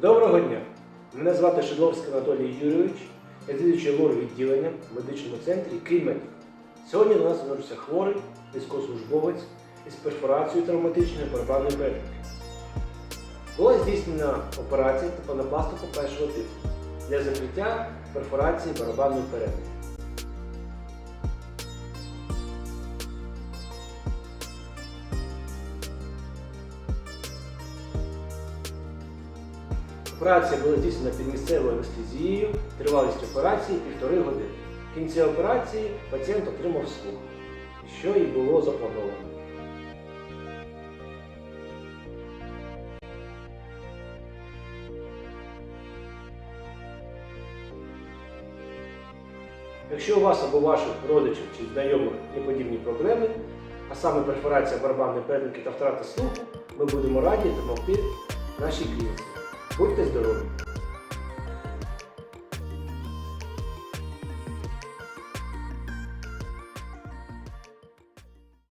Доброго дня! Мене звати Шидловський Анатолій Юрійович, я слідуючий лор відділення в медичному центрі Київмедик. Сьогодні до нас звернувся хворий військовослужбовець із перфорацією травматичної барабанної перетинки. Була здійснена операція типанопластику першого типу для закриття перфорації барабанної перетинки. Операція була здійснена під місцевою анестезією, тривалість операції півтори години. В кінці операції пацієнт отримав слух, що і було заплановано. Якщо у вас або ваших родичів чи знайомих є подібні проблеми, а саме перфорація барабанної перетинки та втрата слуху, ми будемо раді допомогти нашій клініці. 절대적으로